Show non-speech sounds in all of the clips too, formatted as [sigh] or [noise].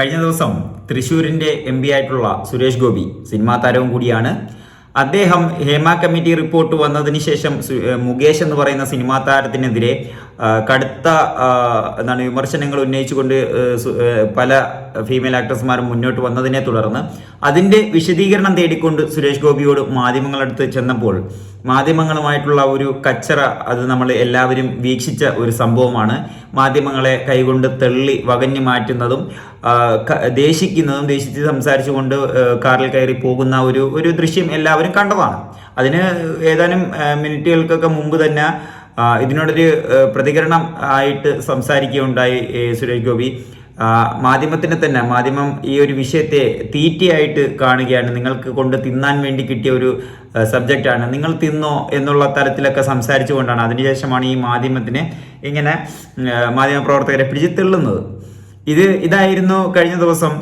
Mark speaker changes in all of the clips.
Speaker 1: കഴിഞ്ഞ ദിവസം തൃശ്ശൂരിന്റെ M P ആയിട്ടുള്ള സുരേഷ് ഗോപി സിനിമാ താരവും കൂടിയാണ്. അദ്ദേഹം ഹേമ കമ്മിറ്റി റിപ്പോർട്ട് വന്നതിന് ശേഷം മുകേഷ് എന്ന് പറയുന്ന സിനിമാ താരത്തിനെതിരെ കടുത്ത എന്താണ് വിമർശനങ്ങൾ ഉന്നയിച്ചുകൊണ്ട് പല ഫീമെയിൽ ആക്ട്രസ്മാരും മുന്നോട്ട് വന്നതിനെ തുടർന്ന് അതിന്റെ വിശദീകരണം തേടിക്കൊണ്ട് സുരേഷ് ഗോപിയോട് മാധ്യമങ്ങളടുത്ത് ചെന്നപ്പോൾ മാധ്യമങ്ങളുമായിട്ടുള്ള ഒരു കച്ചറ അത് നമ്മൾ എല്ലാവരും വീക്ഷിച്ച ഒരു സംഭവമാണ്. മാധ്യമങ്ങളെ കൈകൊണ്ട് തള്ളി വകഞ്ഞു മാറ്റുന്നതും ദേശിക്കുന്നതും ദേശിച്ച് സംസാരിച്ചുകൊണ്ട് കാറിൽ കയറി പോകുന്ന ഒരു ഒരു ദൃശ്യം എല്ലാവരും കണ്ടതാണ്. അതിന് ഏതാനും മിനിറ്റുകൾക്കൊക്കെ മുമ്പ് തന്നെ ഇതിനോടൊരു പ്രതികരണം ആയിട്ട് സംസാരിക്കുകയുണ്ടായി സുരേഷ് ഗോപി. മാധ്യമത്തിന് തന്നെ മാധ്യമം ഈ ഒരു വിഷയത്തെ തീറ്റയായിട്ട് കാണുകയാണ്. നിങ്ങൾക്ക് കൊണ്ട് തിന്നാൻ വേണ്ടി കിട്ടിയ ഒരു സബ്ജക്റ്റാണ്. നിങ്ങൾ തിന്നോ എന്നുള്ള തരത്തിലൊക്കെ സംസാരിച്ചുകൊണ്ടാണ് അതിനുശേഷമാണ് ഈ മാധ്യമത്തിനെ ഇങ്ങനെ മാധ്യമ പ്രവർത്തകരെ പിടിച്ച് തള്ളുന്നത് ഇത് ഇതായിരുന്നു കഴിഞ്ഞ ദിവസം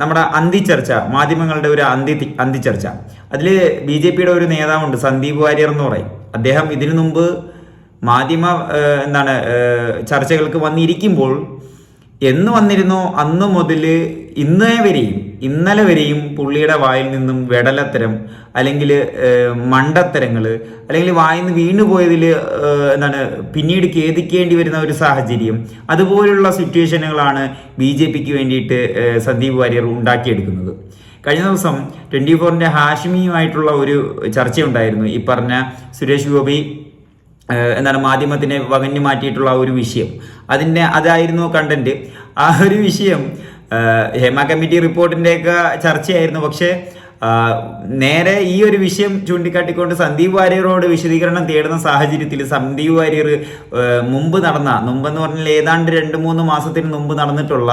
Speaker 1: നമ്മുടെ നമ്മുടെ അന്തിച്ചർച്ച മാധ്യമങ്ങളുടെ ഒരു അന്തി അന്തിച്ചർച്ച അതിൽ ബി ജെ പിയുടെ ഒരു നേതാവുണ്ട് സന്ദീപ് വാര്യർ എന്ന് പറയും. അദ്ദേഹം ഇതിനു മുമ്പ് മാധ്യമ എന്താണ് ചർച്ചകൾക്ക് വന്നിരിക്കുമ്പോൾ എന്ന് വന്നിരുന്നോ അന്ന് മുതൽ ഇന്നേ വരെയും ഇന്നലെ വരെയും പുള്ളിയുടെ വായിൽ നിന്നും വെടലത്തരം അല്ലെങ്കിൽ മണ്ടത്തരങ്ങൾ അല്ലെങ്കിൽ വായിൽ നിന്ന് വീണുപോയതിൽ എന്താണ് പിന്നീട് ഖേദിക്കേണ്ടി വരുന്ന ഒരു സാഹചര്യം അതുപോലുള്ള സിറ്റുവേഷനുകളാണ് ബി ജെ പിക്ക് വേണ്ടിയിട്ട് സന്ദീപ് വാര്യർ ഉണ്ടാക്കിയെടുക്കുന്നത്. കഴിഞ്ഞ ദിവസം ട്വന്റി ഫോറിന്റെ ഹാഷിമിയുമായിട്ടുള്ള ഒരു ചർച്ചയുണ്ടായിരുന്നു. ഈ പറഞ്ഞ സുരേഷ് ഗോപി എന്താണ് മാധ്യമത്തിനെ വകഞ്ഞു മാറ്റിയിട്ടുള്ള ഒരു വിഷയം. അതിന്റെ അതായിരുന്നു കണ്ടന്റ് ആ ഒരു വിഷയം ഹേമ കമ്മിറ്റി റിപ്പോർട്ടിന്റെയൊക്കെ ചർച്ചയായിരുന്നു. പക്ഷേ നേരെ ഈ ഒരു വിഷയം ചൂണ്ടിക്കാട്ടിക്കൊണ്ട് സന്ദീപ് വാര്യരോട് വിശദീകരണം തേടുന്ന സാഹചര്യത്തിൽ സന്ദീപ് വാര്യർ മുമ്പ് നടന്ന മുമ്പെന്ന് പറഞ്ഞാൽ ഏതാണ്ട് രണ്ട് മൂന്ന് മാസത്തിന് മുമ്പ് നടന്നിട്ടുള്ള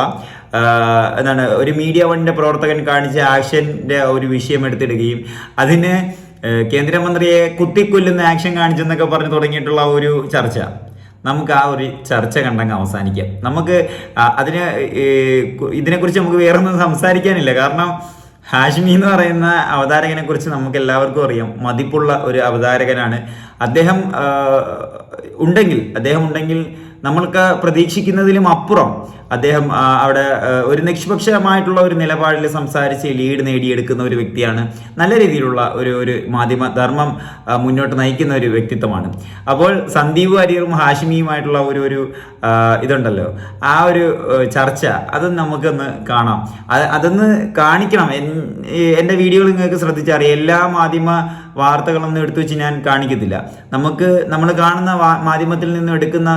Speaker 1: എന്താണ് ഒരു മീഡിയ വണ്ണിന്റെ പ്രവർത്തകൻ കാണിച്ച ആക്ഷന്റെ ഒരു വിഷയം എടുത്തിടുകയും അതിന് കേന്ദ്രമന്ത്രിയെ കുത്തിക്കൊല്ലുന്ന ആക്ഷൻ കാണിച്ചെന്നൊക്കെ പറഞ്ഞു തുടങ്ങിയിട്ടുള്ള ഒരു ചർച്ച. നമുക്ക് ആ ഒരു ചർച്ച കണ്ടങ്ങ് അവസാനിക്കാം. നമുക്ക് അതിനെ ഇതിനെക്കുറിച്ച് നമുക്ക് വേറെ ഒന്നും സംസാരിക്കാനില്ല. കാരണം ഹാഷ്മി എന്ന് പറയുന്ന അവതാരകനെ കുറിച്ച് നമുക്ക് എല്ലാവർക്കും അറിയാം. മതിപ്പുള്ള ഒരു അവതാരകനാണ് അദ്ദേഹം ഉണ്ടെങ്കിൽ അദ്ദേഹം ഉണ്ടെങ്കിൽ നമ്മൾക്ക് പ്രതീക്ഷിക്കുന്നതിലും അപ്പുറം അദ്ദേഹം അവിടെ ഒരു നിഷ്പക്ഷമായിട്ടുള്ള ഒരു നിലപാടിൽ സംസാരിച്ച് ലീഡ് നേടിയെടുക്കുന്ന ഒരു വ്യക്തിയാണ്. നല്ല രീതിയിലുള്ള ഒരു ഒരു മാധ്യമ ധർമ്മം മുന്നോട്ട് നയിക്കുന്ന ഒരു വ്യക്തിത്വമാണ്. അപ്പോൾ സന്ദീപ് വാര്യറും ഹാഷിമിയുമായിട്ടുള്ള ഒരു ഒരു ഇതുണ്ടല്ലോ. ആ ഒരു ചർച്ച അത് നമുക്കൊന്ന് കാണാം. അത് അതൊന്ന് കാണിക്കണം. എന്റെ വീഡിയോകൾ നിങ്ങൾക്ക് ശ്രദ്ധിച്ചറിയാം. എല്ലാ മാധ്യമ വാർത്തകളൊന്നും എടുത്തു വെച്ച് ഞാൻ കാണിക്കത്തില്ല. നമുക്ക് നമ്മൾ കാണുന്ന മാധ്യമത്തിൽ നിന്നും എടുക്കുന്ന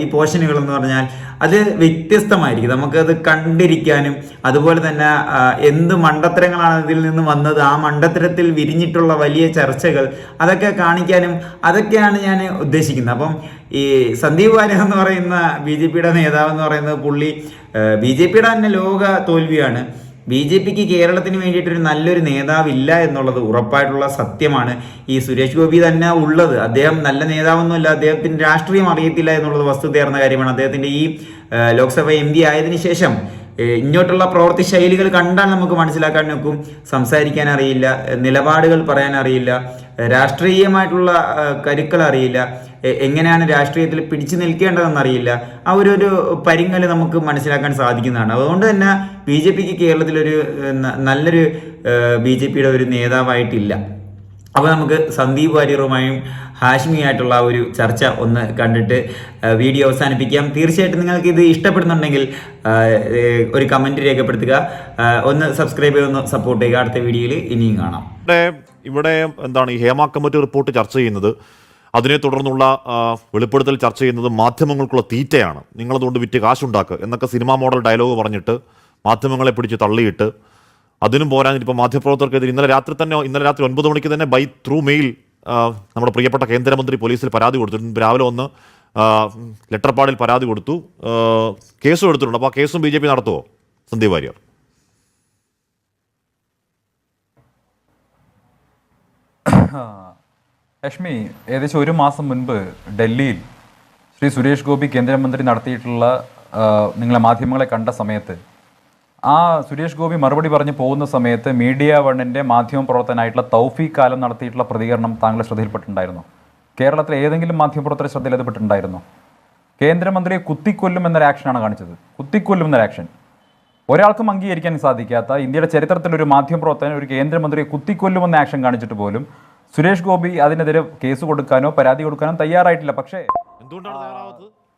Speaker 1: ഈ പോഷനുകൾ എന്ന് പറഞ്ഞാൽ അത് വ്യത്യസ്തമായിരിക്കും. നമുക്കത് കണ്ടിരിക്കാനും അതുപോലെ തന്നെ എന്ത് മണ്ടത്തരങ്ങളാണ് ഇതിൽ നിന്ന് വന്നത് ആ മണ്ടത്തരത്തിൽ വിരിഞ്ഞിട്ടുള്ള വലിയ ചർച്ചകൾ അതൊക്കെ കാണിക്കാനും അതൊക്കെയാണ് ഞാൻ ഉദ്ദേശിക്കുന്നത്. അപ്പം ഈ സന്ദീപ് വാര്യർ എന്ന് പറയുന്ന ബി ജെ പിയുടെ നേതാവ് എന്ന് പറയുന്നത് പുള്ളി ബി ജെ പിയുടെ തന്നെ ലോക തോൽവിയാണ്. ബി ജെ പിക്ക് കേരളത്തിന് വേണ്ടിയിട്ടൊരു നല്ലൊരു നേതാവില്ല എന്നുള്ളത് ഉറപ്പായിട്ടുള്ള സത്യമാണ്. ഈ സുരേഷ് ഗോപി തന്നെ ഉള്ളത്. അദ്ദേഹം നല്ല നേതാവൊന്നുമല്ല. അദ്ദേഹത്തിന് രാഷ്ട്രീയം അറിയത്തില്ല എന്നുള്ളത് വസ്തുതയാർന്ന കാര്യമാണ്. അദ്ദേഹത്തിന്റെ ഈ ലോക്സഭ എം പി ആയതിനു ശേഷം ഇങ്ങോട്ടുള്ള പ്രവൃത്തി ശൈലികൾ കണ്ടാൽ നമുക്ക് മനസ്സിലാക്കാൻ നോക്കും സംസാരിക്കാൻ അറിയില്ല. നിലപാടുകൾ പറയാൻ അറിയില്ല. രാഷ്ട്രീയമായിട്ടുള്ള കരുക്കൾ അറിയില്ല. എങ്ങനെയാണ് രാഷ്ട്രീയത്തിൽ പിടിച്ചു നിൽക്കേണ്ടതെന്ന് അറിയില്ല. ആ ഒരു ഒരു പരിങ്ങൽ നമുക്ക് മനസ്സിലാക്കാൻ സാധിക്കുന്നതാണ്. അതുകൊണ്ട് തന്നെ ബി ജെ പിക്ക് കേരളത്തിലൊരു നല്ലൊരു ബി ജെ പിയുടെ ഒരു നേതാവായിട്ടില്ല. അപ്പോൾ നമുക്ക് സന്ദീപ് വാര്യറുമായും ഹാഷ്മിയായിട്ടുള്ള ഒരു ചർച്ച ഒന്ന് കണ്ടിട്ട് വീഡിയോ അവസാനിപ്പിക്കാം. തീർച്ചയായിട്ടും നിങ്ങൾക്ക് ഇത് ഇഷ്ടപ്പെടുന്നുണ്ടെങ്കിൽ ഒരു കമന്റ് രേഖപ്പെടുത്തുക. ഒന്ന് സബ്സ്ക്രൈബ് ചെയ്ത് ഒന്ന് സപ്പോർട്ട് ചെയ്യുക. അടുത്ത വീഡിയോയിൽ ഇനിയും കാണാം.
Speaker 2: ഇവിടെ ഇവിടെ എന്താണ് ഈ ഹേമ കമ്മിറ്റി റിപ്പോർട്ട് ചർച്ച ചെയ്യുന്നത്? അതിനെ തുടർന്നുള്ള ആ, വെളിപ്പെടുത്തൽ ചർച്ച ചെയ്യുന്നത് മാധ്യമങ്ങൾക്കുള്ള തീറ്റയാണ്. നിങ്ങളതുകൊണ്ട് വിറ്റ് കാശുണ്ടാക്കുക എന്നൊക്കെ സിനിമാ മോഡൽ ഡയലോഗ് പറഞ്ഞിട്ട് മാധ്യമങ്ങളെ പിടിച്ച് തള്ളിയിട്ട് അതിനും പോരാഞ്ഞിപ്പോൾ മാധ്യമപ്രവർത്തകർക്കെതിരെ ഇന്നലെ രാത്രി തന്നെ ഇന്നലെ രാത്രി ഒൻപത് മണിക്ക് തന്നെ ബൈ ത്രൂ മെയിൽ നമ്മുടെ പ്രിയപ്പെട്ട കേന്ദ്രമന്ത്രി പോലീസിൽ പരാതി കൊടുത്തിട്ടുണ്ട്. രാവിലെ ഒന്ന് ലെറ്റർപാടിൽ പരാതി കൊടുത്തു. ആ, കേസും എടുത്തിട്ടുണ്ട്. അപ്പോൾ ആ കേസും ബി ജെ പി നടത്തുമോ സന്ദീപ് വാര്യർ. [coughs]
Speaker 3: ലക്ഷ്മി ഏകദേശം ഒരു മാസം മുൻപ് ഡൽഹിയിൽ ശ്രീ സുരേഷ് ഗോപി കേന്ദ്രമന്ത്രി നടത്തിയിട്ടുള്ള നിങ്ങളെ മാധ്യമങ്ങളെ കണ്ട സമയത്ത് ആ സുരേഷ് ഗോപി മറുപടി പറഞ്ഞ് പോകുന്ന സമയത്ത് മീഡിയ വണ്ണിന്റെ മാധ്യമ പ്രവർത്തനായിട്ടുള്ള തൗഫീഖ് കാലം നടത്തിയിട്ടുള്ള പ്രതികരണം താങ്കളെ ശ്രദ്ധയിൽപ്പെട്ടിട്ടുണ്ടായിരുന്നു. കേരളത്തിലെ ഏതെങ്കിലും മാധ്യമപ്രവർത്തന ശ്രദ്ധയിൽ കേന്ദ്രമന്ത്രിയെ കുത്തിക്കൊല്ലും എന്നൊരു ആക്ഷനാണ് കാണിച്ചത്. കുത്തിക്കൊല്ലും എന്നൊരു ആക്ഷൻ. ഒരാൾക്കും അംഗീകരിക്കാൻ സാധിക്കാത്ത ഇന്ത്യയുടെ ചരിത്രത്തിൽ ഒരു മാധ്യമപ്രവർത്തകൻ ഒരു കേന്ദ്രമന്ത്രിയെ കുത്തിക്കൊല്ലുമെന്ന ആക്ഷൻ കാണിച്ചിട്ട് പോലും സുരേഷ് ഗോപി അതിനെതിരെ കേസ് കൊടുക്കാനോ പരാതി കൊടുക്കാനോ തയ്യാറായിട്ടില്ല. പക്ഷേ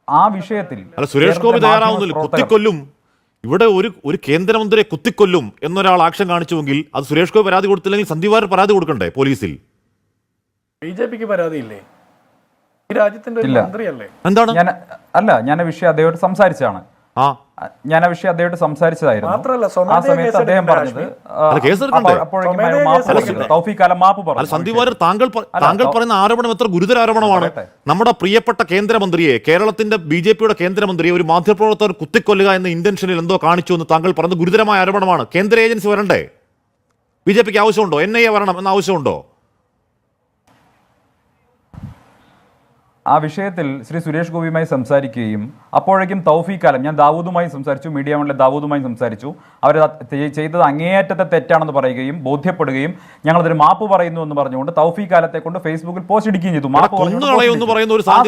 Speaker 3: ആ വിഷയത്തിൽ
Speaker 2: അല്ല സുരേഷ് ഗോപി തയ്യാറാവുന്നില്ല. കുത്തിക്കൊല്ലും. ഇവിടെ ഒരു ഒരു കേന്ദ്രമന്ത്രിയെ കുത്തിക്കൊല്ലും എന്നൊരാൾ ആക്ഷൻ കാണിച്ചുവെങ്കിൽ അത് സുരേഷ് ഗോപി പരാതി കൊടുത്തില്ലെങ്കിൽ സന്ദീപാർ പരാതി കൊടുക്കണ്ടേ പോലീസിൽ?
Speaker 4: ബി ജെ പിക്ക് പരാതിയില്ലേ? ഈ രാജ്യത്തിന്റെ ഒരു മന്ത്രിയല്ലേ?
Speaker 2: എന്താണ്?
Speaker 3: ഞാൻ അല്ല ഞാൻ വിഷയം അദ്ദേഹത്തോട് സംസാരിച്ചതാണ്.
Speaker 2: ആ
Speaker 3: ഞാൻ ആ വിഷയം അദ്ദേഹത്തെ സംസാരിച്ചതായിരുന്നു.
Speaker 4: മാത്രമല്ല,
Speaker 3: ആ സമയത്ത് അദ്ദേഹം പറഞ്ഞത് അപ്പോഴേക്കും മാപ്പ് പറഞ്ഞു. തൗഫീഖ് അല്ല മാപ്പ് പറഞ്ഞു
Speaker 2: സന്ദീപ് വാര്യർ താങ്കൾ താങ്കൾ പറയുന്ന ആരോപണം എത്ര ഗുരുതര ആരോപണമാണ് നമ്മുടെ പ്രിയപ്പെട്ട കേന്ദ്രമന്ത്രിയെ കേരളത്തിന്റെ ബി ജെ പിയുടെ കേന്ദ്രമന്ത്രിയെ ഒരു മാധ്യമപ്രവർത്തകർ കുത്തിക്കൊല്ലുക എന്ന ഇന്റൻഷനിൽ എന്തോ കാണിച്ചു എന്ന് താങ്കൾ പറഞ്ഞത് ഗുരുതരമായ ആരോപണമാണ്. കേന്ദ്ര ഏജൻസി വരണ്ടേ? ബി ജെ പിക്ക് ആവശ്യമുണ്ടോ? എൻ ഐ എ വരണം എന്ന ആവശ്യമുണ്ടോ?
Speaker 3: ആ വിഷയത്തിൽ ശ്രീ സുരേഷ് ഗോപിയുമായി സംസാരിക്കുകയും അപ്പോഴേക്കും തൗഫീഖ് അലം ഞാൻ ദാവൂദുമായി സംസാരിച്ചു മീഡിയ വണ്ണിലെ ദാവൂദുമായി സംസാരിച്ചു. അവർ ചെയ്തത് അങ്ങേയറ്റത്തെ തെറ്റാണെന്ന് പറയുകയും ബോധ്യപ്പെടുകയും ഞങ്ങളതൊരു മാപ്പ് പറയുന്നു എന്ന് പറഞ്ഞുകൊണ്ട് തൗഫീഖ് കാലത്തെ കൊണ്ട് ഫേസ്ബുക്കിൽ പോസ്റ്റ് ഇടിക്കുകയും ചെയ്തു. മാപ്പ്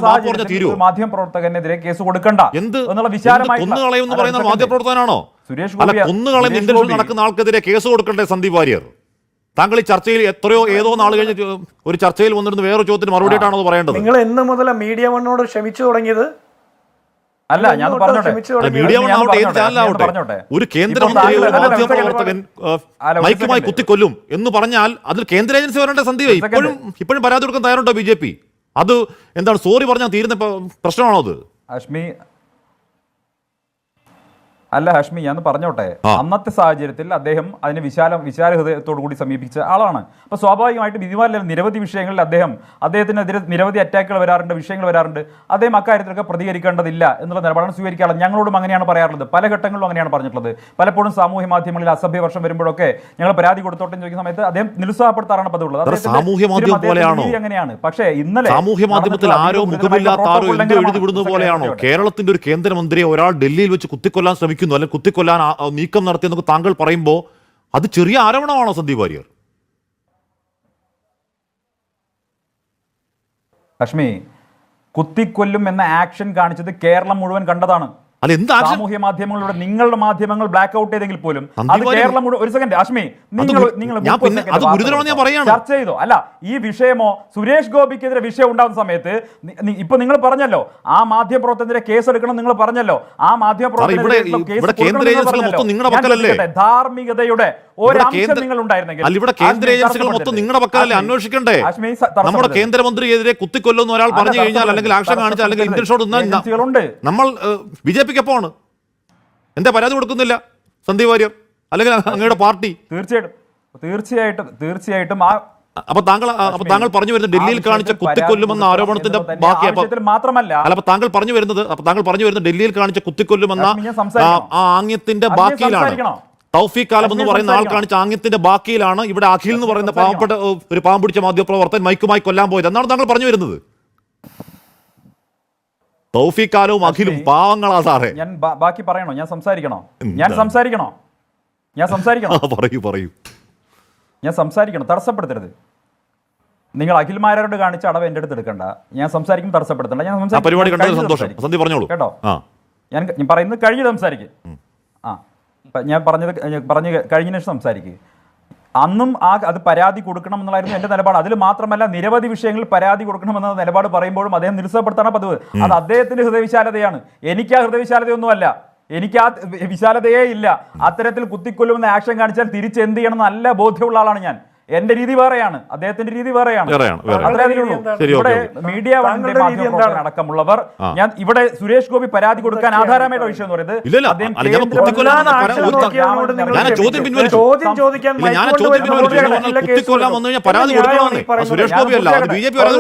Speaker 2: പ്രവർത്തകനെതിരെ ഒരു
Speaker 3: മാധ്യമപ്രവർത്തകനെതിരെ കേസ് കൊടുക്കണ്ട എന്നുള്ള
Speaker 2: വിശാലമായി
Speaker 3: സുരേഷ് ഗോപി-
Speaker 2: നടക്കുന്ന ആൾക്കെതിരെ കേസ് കൊടുക്കണ്ടേ സന്ദീപ് വാര്യർ? താങ്കൾ ഈ ചർച്ചയിൽ എത്രയോ ഏതോ നാൾ കഴിഞ്ഞ് ഒരു ചർച്ചയിൽ വന്നിരുന്ന വേറെ ചോദ്യത്തിന് മറുപടി ആയിട്ടാണോ അത് പറയേണ്ടത്.
Speaker 4: നിങ്ങൾ എന്ന് മുതൽ മീഡിയ വണ്ണോട് ക്ഷമിച്ചു തുടങ്ങിയത്?
Speaker 3: അല്ല ഞാൻ പറഞ്ഞോട്ടെ.
Speaker 2: മീഡിയ വണ്ണാവട്ടെ ഏത് ചാനലാവട്ടെ ഒരു കേന്ദ്രമന്ത്രി ഒരു മാധ്യമപ്രവർത്തകൻ മൈക്കുമായി കുത്തിക്കൊല്ലും എന്ന് പറഞ്ഞാൽ അതിൽ കേന്ദ്ര ഏജൻസി വരേണ്ട സന്ദീപ് ഇപ്പോഴും ഇപ്പോഴും പരാതി കൊടുക്കാൻ തയ്യാറുണ്ടോ ബി ജെ പി? അത് എന്താണ് സോറി പറഞ്ഞാൽ തീരുന്ന പ്രശ്നമാണോ അത്?
Speaker 3: ഹഷ്മി അല്ല ഹഷ്മി ഞാൻ പറഞ്ഞോട്ടെ? അന്നത്തെ സാഹചര്യത്തിൽ അദ്ദേഹം അതിനെ വിശാല വിശാല ഹൃദയത്തോടു കൂടി സമീപിച്ച ആളാണ്. അപ്പൊ സ്വാഭാവികമായിട്ട് ഇതുപോലെ നിരവധി വിഷയങ്ങളിൽ അദ്ദേഹം അദ്ദേഹത്തിനെതിരെ നിരവധി അറ്റാക്കുകൾ വരാറുണ്ട് വിഷയങ്ങൾ വരാറുണ്ട്. അദ്ദേഹം അക്കാര്യത്തിലൊക്കെ പ്രതികരിക്കേണ്ടതില്ല എന്നുള്ള നിലപാടാണ് സ്വീകരിക്കാറുള്ളത് ഞങ്ങളോടും അങ്ങനെയാണ് പറയാറുള്ളത്. പല ഘട്ടങ്ങളിലും അങ്ങനെയാണ് പറഞ്ഞിട്ടുള്ളത്. പലപ്പോഴും സാമൂഹ്യ മാധ്യമങ്ങളിൽ അസഭ്യ വർഷം വരുമ്പോഴൊക്കെ ഞങ്ങൾ പരാതി കൊടുത്തോട്ടെ ചോദിക്കുന്ന സമയത്ത് അദ്ദേഹം നിരുത്സാഹപ്പെടുത്താറാണ് പതിവുള്ളത്.
Speaker 2: സാമൂഹ്യ മാധ്യമം പോലെയാണോ?
Speaker 3: അങ്ങനെയാണ്. പക്ഷേ ഇന്നലെ
Speaker 2: സാമൂഹ്യ മാധ്യമത്തിൽ ആരോ മുഖമില്ലാത്ത ആരോ എഴുതി വിടുന്നത് പോലെയാണോ? കേരളത്തിന്റെ ഒരു കേന്ദ്രമന്ത്രിയെ ഒരാൾ ഡൽഹിയിൽ വെച്ച് കുത്തിക്കൊല്ലാൻ ശ്രമിക്കുന്നു അല്ലെങ്കിൽ കുത്തിക്കൊല്ലാൻ നീക്കം നടത്തിയെന്നൊക്കെ താങ്കൾ പറയുമ്പോൾ അത് ചെറിയ ആരോപണമാണോ സന്ദീപ് വാര്യർ?
Speaker 3: ലക്ഷ്മി കുത്തിക്കൊല്ലും എന്ന ആക്ഷൻ കാണിച്ചത് കേരളം മുഴുവൻ കണ്ടതാണ്.
Speaker 2: അല്ല എന്ത്
Speaker 3: സാമൂഹ്യ മാധ്യമങ്ങളുടെ നിങ്ങളുടെ മാധ്യമങ്ങൾ ബ്ലാക്ക് ഔട്ട് ചെയ്തെങ്കിൽ പോലും അത് കേരളം ഒരു സെക്കൻഡ് അശ്മി നിങ്ങൾ നിങ്ങൾ
Speaker 2: ഞാൻ
Speaker 3: 30
Speaker 2: പിന്നെ-
Speaker 3: second
Speaker 2: അത്
Speaker 3: വാർത്ത
Speaker 2: ഞാൻ
Speaker 3: കേട്ടോ.
Speaker 2: പറയാണ്.
Speaker 3: ചർച്ച ചെയ്തോ അല്ല ഈ വിഷയമോ സുരേഷ് ഗോപിക്കെതിരെ വിഷയം ഉണ്ടാകുന്ന സമയത്ത് ഇപ്പൊ നിങ്ങൾ പറഞ്ഞല്ലോ ആ മാധ്യമ പ്രവർത്തനത്തിന്റെ കേസ് എടുക്കണം നിങ്ങൾ പറഞ്ഞല്ലോ ആ മാധ്യമ പ്രവർത്തനത്തിന്റെ? ധാർമ്മികതയുടെ ഒരംശം നിങ്ങൾ ഉണ്ടായിരുന്നെങ്കിൽ
Speaker 2: ഇവിടെ കേന്ദ്ര ഏജൻസികൾ മൊത്തം
Speaker 3: തടസ്സപ്പെടുത്തരുത്.
Speaker 2: നിങ്ങളുടെ പക്കലല്ലേ അന്വേഷിക്കണ്ടേ നമ്മുടെ. കേന്ദ്രമന്ത്രിയെതിരെ കുത്തിക്കൊല്ലുന്ന ഒരാൾ പറഞ്ഞു കഴിഞ്ഞാൽ അല്ലെങ്കിൽ ആക്ഷൻ. കാണിച്ചാൽ അല്ലെങ്കിൽ ഇന്ത്യൻ ഷോട്ട് നമ്മൾ എപ്പോഴാണ് എന്താ പരാതി കൊടുക്കുന്നില്ല? സന്ദീപ് വാര്യർ. അല്ലെങ്കിൽ അങ്ങയുടെ പാർട്ടി.
Speaker 3: തീർച്ചയായിട്ടും. തീർച്ചയായിട്ടും തീർച്ചയായിട്ടും ആ
Speaker 2: അപ്പൊ താങ്കൾ അപ്പൊ താങ്കൾ പറഞ്ഞു വരുന്നത് ഡൽഹിയിൽ കാണിച്ച കുത്തിക്കൊല്ലുമെന്ന ആരോപണത്തിന്റെ ബാക്കി
Speaker 3: മാത്രമല്ല.
Speaker 2: അല്ല അപ്പൊ താങ്കൾ പറഞ്ഞു വരുന്നത് അപ്പൊ താങ്കൾ പറഞ്ഞു വരുന്നത് ഡൽഹിയിൽ കാണിച്ച കുത്തിക്കൊല്ലുമെന്ന? ആ- ആംഗ്യത്തിന്റെ ബാക്കിയിലാണ്. തൗഫീഖ് കാലം എന്ന് പറയുന്ന ആൾ കാണിച്ച ആംഗ്യത്തിന്റെ ബാക്കിയിലാണ്. ഇവിടെ അഖിൽ എന്ന് പറയുന്ന പാവപ്പെട്ട ഒരു പാവം പിടിച്ച മാധ്യമപ്രവർത്തകൻ മൈക്കുമായി കൊല്ലാൻ പോയത്. എന്നാണ് താങ്കൾ പറഞ്ഞു വരുന്നത്. തൗഫീഖ് കാലവും അഖിലും പാവങ്ങളാ സാറേ.
Speaker 3: ഞാൻ ബാക്കി പറയണോ? ഞാൻ സംസാരിക്കണോ? ഞാൻ സംസാരിക്കണോ? ഞാൻ സംസാരിക്കണോ?
Speaker 2: പറയൂ പറയൂ.
Speaker 3: ഞാൻ സംസാരിക്കണം? തടസ്സപ്പെടുത്തരുത്. നിങ്ങൾ അഖിൽമാരോട് കാണിച്ച അടവ് എന്റെ അടുത്ത് എടുക്കണ്ട. ഞാൻ സംസാരിക്കും തടസ്സപ്പെടുത്തണ്ട. ഞാൻ സംസാരിക്കും.
Speaker 2: പറഞ്ഞോളൂ.
Speaker 3: കേട്ടോ?
Speaker 2: ആ.
Speaker 3: ഞാൻ ഞാൻ പറയുന്നത് കഴിഞ്ഞിട്ട് സംസാരിക്കും. ആ. ഞാൻ പറഞ്ഞത് പറഞ്ഞു പറഞ്ഞ് കഴിഞ്ഞ ശേഷം സംസാരിക്കുക അന്നും ആ അത് പരാതി കൊടുക്കണം എന്നുള്ളതായിരുന്നു എന്റെ നിലപാട്. അതിൽ മാത്രമല്ല നിരവധി വിഷയങ്ങളിൽ പരാതി കൊടുക്കണം എന്ന നിലപാട് പറയുമ്പോഴും അദ്ദേഹം നിരുത്സാഹപ്പെടുത്താണ് പതിവ്. അത് അദ്ദേഹത്തിന്റെ ഹൃദയവിശാലതയാണ്. എനിക്ക് ആ ഹൃദയവിശാലതയൊന്നുമല്ല. എനിക്ക് ആ വിശാലതയേ ഇല്ല. അത്തരത്തിൽ കുത്തിക്കൊല്ലുമെന്ന ആക്ഷൻ കാണിച്ചാൽ തിരിച്ചെന്ത് ചെയ്യണം നല്ല ബോധ്യമുള്ള ആളാണ് ഞാൻ. എന്റെ രീതി വേറെയാണ് അദ്ദേഹത്തിന്റെ രീതി വേറെയാണ് ഇവിടെ മീഡിയ വണ്ണിന്റെ മാധ്യമപ്രവർത്തകർ അടക്കമുള്ളവർ ഞാൻ ഇവിടെ സുരേഷ് ഗോപി പരാതി കൊടുക്കാൻ ആധാരമായിട്ട് വിഷയം എന്ന് പറയുന്നത്
Speaker 2: ചോദ്യം
Speaker 4: ചോദിക്കാൻ
Speaker 2: പരാതി. സുരേഷ് ഗോപി അല്ല, അത് ബി ജെ പി അല്ല,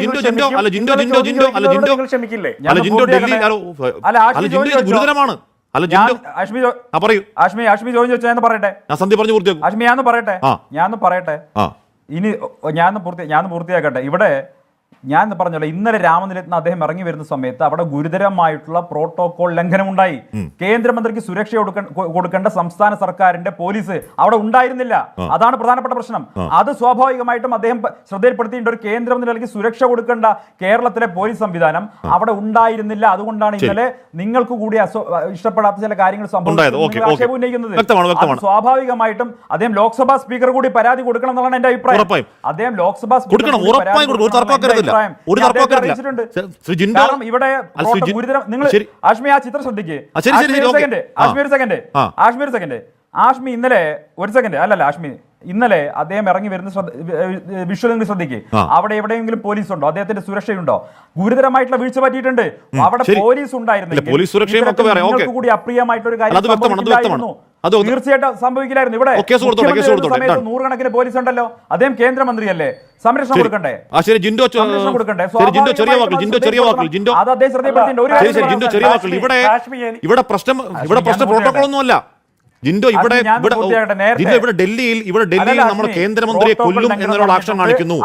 Speaker 2: ജിൻഡോ,
Speaker 4: നിങ്ങൾ
Speaker 2: ജിൻഡോ, അല്ല, ജിൻഡോ,
Speaker 4: ക്ഷമിക്കും.
Speaker 2: ജിൻഡോ, ജിൻഡോ, അല്ല, ജിൻഡോ.
Speaker 4: ക്ഷമിക്കില്ലേ
Speaker 2: ജിൻഡോ ജിൻഡോ ഗുരുതരമാണ് അല്ല
Speaker 3: ഞാൻ
Speaker 2: ജിൻഡോ.
Speaker 3: അശ്മി ചോ-
Speaker 2: ആ പറയൂ.
Speaker 3: അശ്മി അശ്മി ചോദ്യം ചോദിച്ചാൽ ഞാൻ പറയട്ടെ?
Speaker 2: ഞാൻ സന്ധ്യ പറഞ്ഞു പൂർത്തിയാക്കും.
Speaker 3: പറയട്ടെ? ഞാൻ പറയട്ടെ? ഇനി ഞാൻ പൂർത്തി ഞാൻ പൂർത്തിയാക്കട്ടെ. ഇവിടെ ഞാൻ പറഞ്ഞല്ലോ ഇന്നലെ രാമനിലയത്തിന് അദ്ദേഹം ഇറങ്ങി വരുന്ന സമയത്ത് അവിടെ ഗുരുതരമായിട്ടുള്ള പ്രോട്ടോകോൾ ലംഘനം ഉണ്ടായി കേന്ദ്രമന്ത്രിക്ക് സുരക്ഷ കൊടുക്ക- കൊടുക്കേണ്ട സംസ്ഥാന സർക്കാരിന്റെ പോലീസ് അവിടെ ഉണ്ടായിരുന്നില്ല. അതാണ് പ്രധാനപ്പെട്ട പ്രശ്നം. അത് സ്വാഭാവികമായിട്ടും അദ്ദേഹം ശ്രദ്ധയിൽപ്പെടുത്തിയിട്ടുണ്ട്. ഒരു കേന്ദ്രമന്ത്രിക്ക് സുരക്ഷ കൊടുക്കേണ്ട കേരളത്തിലെ പോലീസ് സംവിധാനം അവിടെ ഉണ്ടായിരുന്നില്ല. അതുകൊണ്ടാണ് ഇന്നലെ നിങ്ങൾക്ക് കൂടി ഇഷ്ടപ്പെടാത്ത ചില കാര്യങ്ങൾ സംഭവിച്ചത് ഉന്നയിക്കുന്നത് സ്വാഭാവികമായിട്ടും അദ്ദേഹം ലോക്സഭാ സ്പീക്കർ കൂടി പരാതി കൊടുക്കണം എന്നുള്ളതാണ് എന്റെ അഭിപ്രായം. അദ്ദേഹം ലോക്സഭാ സ്പീക്കർ
Speaker 2: കൊടുക്കും ഒരു
Speaker 3: കാരണം ഇവിടെ നിങ്ങൾ ആ ചിത്രം ശ്രദ്ധിക്കേ. സെക്കൻഡ്. ഒരു സെക്കൻഡ്.
Speaker 2: ആ.
Speaker 3: ആഷ്മി സെക്കൻഡ്. ആഷ്മി ഇന്നലെ ഒരു സെക്കൻഡ്. അല്ലല്ല ആഷ്മി ഇന്നലെ അദ്ദേഹം ഇറങ്ങി വരുന്ന വിഷ്വൽ നിങ്ങൾ ശ്രദ്ധിക്ക്. അവിടെ എവിടെയെങ്കിലും പോലീസ് ഉണ്ടോ അദ്ദേഹത്തിന്റെ സുരക്ഷയുണ്ടോ? ഗുരുതരമായിട്ടുള്ള വീഴ്ച പറ്റിയിട്ടുണ്ട്. അവിടെ പോലീസ് ഉണ്ടായിരുന്നു കൂടി അപ്രിയമായിട്ടൊരു
Speaker 2: ഒരു
Speaker 3: കാര്യം
Speaker 2: അത്
Speaker 3: തീർച്ചയായിട്ടും സംഭവിക്കില്ലായിരുന്നു. ഇവിടെ. നൂറുകണക്കിന് പോലീസ് ഉണ്ടല്ലോ അദ്ദേഹം കേന്ദ്രമന്ത്രിയല്ലേ? സംരക്ഷണം. കൊടുക്കണ്ടേ?
Speaker 2: ജിൻഡോ
Speaker 3: സംരക്ഷണം കൊടുക്കണ്ടേ?
Speaker 2: ജിൻഡോ ചെറിയ വാക്കുകൾ ജിൻഡോ ചെറിയ വാക്കുകൾ ജിൻഡോ
Speaker 3: അത് അദ്ദേഹം ശ്രദ്ധയിൽപ്പെടുത്തിയിട്ടുണ്ട് ഒരു
Speaker 2: ശരി
Speaker 3: കാര്യം
Speaker 2: ശരി
Speaker 3: പറയാം.
Speaker 2: ജിൻഡോ ചെറിയ വാക്കുകൾ ഇവിടെ പ്രശ്നം ഇവിടെ പ്രശ്നം. പ്രോട്ടോകോൾ ഒന്നുമല്ല. ജിൻഡോ ഇവിടെ. ജിൻഡോ ഇവിടെ ഡൽഹിയിൽ ഇവിടെ ഡൽഹിയിൽ
Speaker 3: നമ്മൾ
Speaker 2: കേന്ദ്രമന്ത്രിയെ കൊല്ലും എന്നുള്ള ആക്ഷൻ. കാണിക്കുന്നു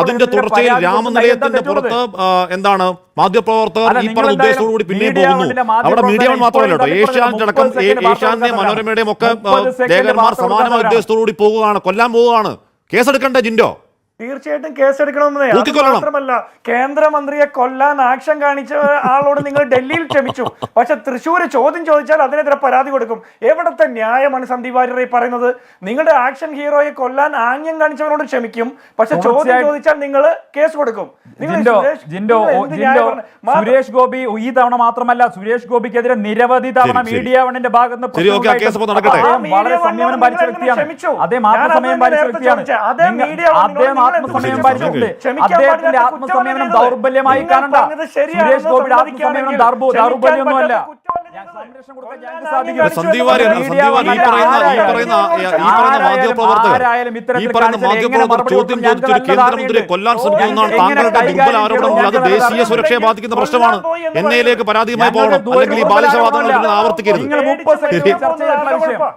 Speaker 2: അതിന്റെ തുടർച്ചയിൽ രാമനിലയത്തിന്റെ പുറത്ത് എന്താണ് മാധ്യമപ്രവർത്തകർ ഈ പറഞ്ഞ ഉദ്ദേശത്തോടുകൂടി പിന്നെയും
Speaker 3: മീഡിയ
Speaker 2: പോകുന്നു അവിടെ മീഡിയ മാത്രമല്ല കേട്ടോ ഏഷ്യാനെറ്റ് അടക്കം ഏഷ്യാന്റെയും മനോരമയുടെയും ഒക്കെ ലേഖകന്മാർ സമാനമായ. ഉദ്ദേശത്തോടുകൂടി പോവുകയാണ് കൊല്ലാൻ പോവുകയാണ് കേസെടുക്കണ്ടേ ജിൻഡോ
Speaker 4: തീർച്ചയായിട്ടും കേസെടുക്കണമെന്നേ. മാത്രമല്ല കേന്ദ്രമന്ത്രിയെ കൊല്ലാൻ ആക്ഷൻ കാണിച്ച ആളോട് നിങ്ങൾ ഡൽഹിയിൽ ക്ഷമിച്ചു. പക്ഷെ തൃശ്ശൂര് ചോദ്യം ചോദിച്ചാൽ അതിനെതിരെ പരാതി കൊടുക്കും. എവിടത്തെ ന്യായമാണ് സന്ദീപ് വാര്യർ ഈ പറയുന്നത്? നിങ്ങളുടെ ആക്ഷൻ ഹീറോയെ കൊല്ലാൻ ആംഗ്യം കാണിച്ചവരോട് ക്ഷമിക്കും. പക്ഷെ ചോദ്യം ചോദിച്ചാൽ നിങ്ങൾ കേസ് കൊടുക്കും. സുരേഷ്-
Speaker 3: ഗോപി ഈ തവണ മാത്രമല്ല സുരേഷ് ഗോപിക്കെതിരെ നിരവധി തവണ. മീഡിയ വണ്ണിന്റെ ഭാഗത്ത്
Speaker 4: നിന്ന്
Speaker 3: വളരെ സംയമനം പാലിച്ച വ്യക്തിയാണ്. അദ്ദേഹം ആത്മസമയം പാലിച്ച വ്യക്തിയാണ്.
Speaker 4: അതേ മീഡിയ
Speaker 3: അദ്ദേഹം അദ്ദേഹത്തിന്റെ ആത്മസംയമനം ദൗർബല്യമായി കാണണ്ട. സുരേഷ് ഗോപിയുടെ ആത്മസംയമനം ദൗർബല്യമൊന്നുമല്ല. ആരായാലും- ഇത്തരത്തിൽ.
Speaker 2: കൊല്ലാൻ ശ്രമിക്കുന്നതാണ് താങ്കളുടെ ദുർബല അത് ദേശീയ സുരക്ഷയെ ബാധിക്കുന്ന പ്രശ്നമാണ്. എന്നയിലേക്ക് പരാതിയുമായി പോകണം. അല്ലെങ്കിൽ ഈ ബാലിശവാദങ്ങൾ ആവർത്തിക്കരുത്.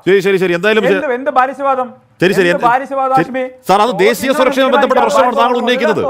Speaker 2: ശരി ശരി ശരി. എന്തായാലും
Speaker 3: എന്ത് എന്ത് ബാലിശവാദം?
Speaker 2: ശരി ശരി. സാർ അത് ദേശീയ സുരക്ഷയുമായി ബന്ധപ്പെട്ട പ്രശ്നമാണ് താങ്കൾ ഉന്നയിക്കുന്നത്.